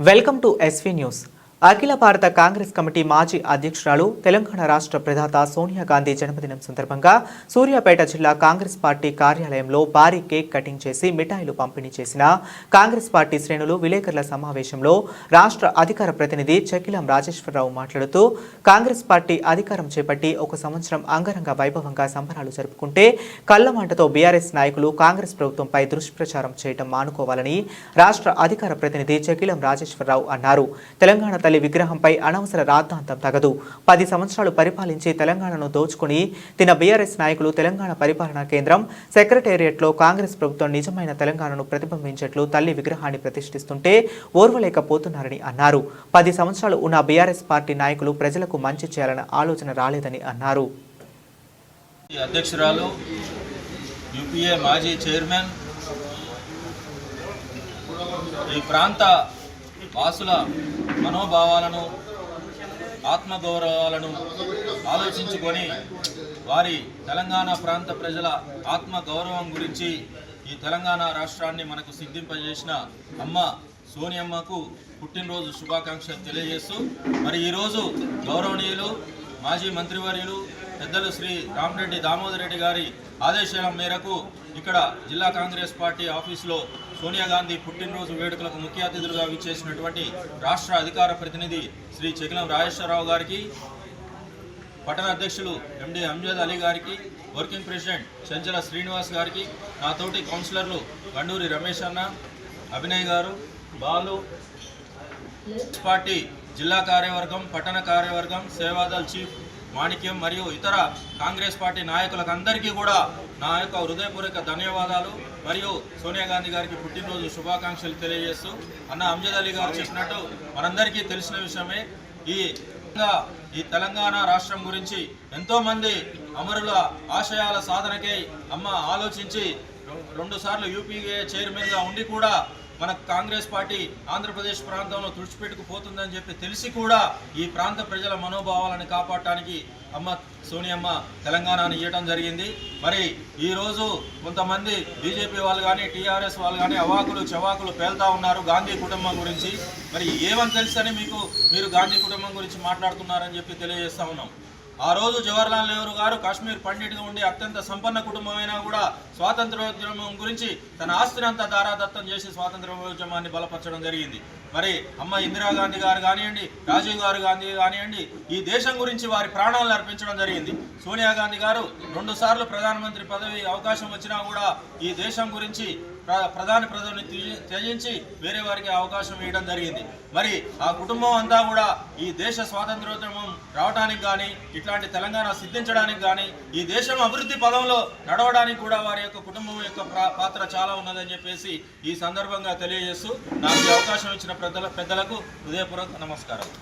Welcome to SV news అఖిల భారత Congress committee మాజీ అధ్యక్షురాలు తెలంగాణ రాష్ట్ర ప్రధాత సోనియా గాంధీ జన్మదినం సందర్భంగా సూర్యాపేట జిల్లా కాంగ్రెస్ పార్టీ కార్యాలయంలో భారీ కేక్ కటింగ్ చేసి మిఠాయిలు పంపిణీ చేసిన కాంగ్రెస్ పార్టీ శ్రేణులు విలేకరుల సమావేశంలో రాష్ట్ర అధికార ప్రతినిధి చకిలం రాజేశ్వరరావు మాట్లాడుతూ కాంగ్రెస్ పార్టీ అధికారం చేపట్టి ఒక సంవత్సరం అంగరంగ వైభవంగా సంబరాలు జరుపుకుంటే కళ్ళమాటతో బీఆర్ఎస్ నాయకులు కాంగ్రెస్ ప్రభుత్వంపై దుష్ప్రచారం చేయడం మానుకోవాలని రాష్ట్ర అధికార ప్రతినిధి చకిలం రాజేశ్వరరావు అన్నారు. తెలంగాణ తల్లి విగ్రహంపై అనవసర రాద్ధాంతం తగదు. పది సంవత్సరాలు పరిపాలించి తెలంగాణను దోచుకుని తిన బీఆర్ఎస్ నాయకులు తెలంగాణ పరిపాలనా కేంద్రం సెక్రటేరియట్లో కాంగ్రెస్ ప్రభుత్వం నిజమైన తెలంగాణను ప్రతిబింబించేట్లు తల్లి విగ్రహాన్ని ప్రతిష్ఠిస్తుంటే ఓర్వలేకపోతున్నారని అన్నారు. పది సంవత్సరాలు ఉన్న బీఆర్ఎస్ పార్టీ నాయకులు ప్రజలకు మంచి చేయాలన్న ఆలోచన రాలేదని అన్నారు. అధ్యక్షురాలు యూపీఏ మాజీ చైర్మన్ ఈ ప్రాంత వాసుల మనోభావాలను ఆత్మగౌరవాలను ఆలోచించుకొని వారి తెలంగాణ ప్రాంత ప్రజల ఆత్మగౌరవం గురించి ఈ తెలంగాణ రాష్ట్రాన్ని మనకు సిద్ధింపజేసిన అమ్మ సోనియమ్మకు పుట్టినరోజు శుభాకాంక్షలు తెలియజేస్తూ మరి ఈరోజు గౌరవనీయులు మాజీ మంత్రివర్యులు పెద్దలు శ్రీ రామరెడ్డి దామోదర్ రెడ్డి గారి ఆదేశాల మేరకు ఇక్కడ జిల్లా కాంగ్రెస్ పార్టీ ఆఫీసులో సోనియా గాంధీ పుట్టినరోజు వేడుకలకు ముఖ్య అతిథులుగా విచ్చేసినటువంటి రాష్ట్ర అధికార ప్రతినిధి శ్రీ చెకిలం రాజేశ్వరరావు గారికి పట్టణ అధ్యక్షులు ఎండి అంజద్ అలీ గారికి వర్కింగ్ ప్రెసిడెంట్ చంచల శ్రీనివాస్ గారికి నా తోటి కౌన్సిలర్లు గండూరి రమేష్ అన్న అభినయ్ గారు బాలు పార్టీ జిల్లా కార్యవర్గం పట్టణ కార్యవర్గం సేవాదల్ చీఫ్ మాణిక్యం మరియు ఇతర కాంగ్రెస్ పార్టీ నాయకులకు అందరికీ కూడా నా యొక్క హృదయపూర్వక ధన్యవాదాలు మరియు సోనియా గాంధీ గారికి పుట్టినరోజు శుభాకాంక్షలు తెలియజేస్తూ అన్న అంజద్ అలీ గారు చెప్పినట్టు మనందరికీ తెలిసిన విషయమే. ఈ ఈ తెలంగాణ రాష్ట్రం గురించి ఎంతోమంది అమరుల ఆశయాల సాధనకై అమ్మ ఆలోచించి రెండు సార్లు యూపీఏ చైర్మన్గా ఉండి కూడా మన కాంగ్రెస్ పార్టీ ఆంధ్రప్రదేశ్ ప్రాంతంలో తుడిచిపెట్టుకుపోతుందని చెప్పి తెలిసి కూడా ఈ ప్రాంత ప్రజల మనోభావాలను కాపాడటానికి అమ్మ సోనియమ్మ తెలంగాణను ఇవ్వడం జరిగింది. మరి ఈరోజు కొంతమంది బీజేపీ వాళ్ళు కానీ టీఆర్ఎస్ వాళ్ళు కానీ అవాకులు చవాకులు పేల్తా ఉన్నారు గాంధీ కుటుంబం గురించి. మరి ఏమని తెలుసని మీకు మీరు గాంధీ కుటుంబం గురించి మాట్లాడుతున్నారని చెప్పి తెలియజేస్తా ఉన్నాం. ఆ రోజు జవహర్లాల్ నెహ్రూ గారు కాశ్మీర్ పండిట్గా ఉండి అత్యంత సంపన్న కుటుంబమైనా కూడా స్వాతంత్రోద్యమం గురించి తన ఆస్తిని అంతా దారాదత్తం చేసి స్వాతంత్రోద్యమాన్ని బలపరచడం జరిగింది. మరి అమ్మ ఇందిరాగాంధీ గారు కానివ్వండి రాజీవ్ గారు గాంధీ కానివ్వండి ఈ దేశం గురించి వారి ప్రాణాలను అర్పించడం జరిగింది. సోనియా గాంధీ గారు రెండు సార్లు ప్రధానమంత్రి పదవి అవకాశం వచ్చినా కూడా ఈ దేశం గురించి ప్రధాని ప్రజల్ని త్యజించి వేరే వారికి అవకాశం ఇవ్వడం జరిగింది. మరి ఆ కుటుంబం అంతా కూడా ఈ దేశ స్వాతంత్రోద్యమం రావడానికి కానీ ఇట్లాంటి తెలంగాణ సిద్ధించడానికి కానీ ఈ దేశం అభివృద్ధి పదంలో నడవడానికి కూడా వారి యొక్క కుటుంబం యొక్క పాత్ర చాలా ఉన్నదని చెప్పేసి ఈ సందర్భంగా తెలియజేస్తూ నాకు అవకాశం ఇచ్చిన పెద్దల పెద్దలకు హృదయపూర్వక నమస్కారం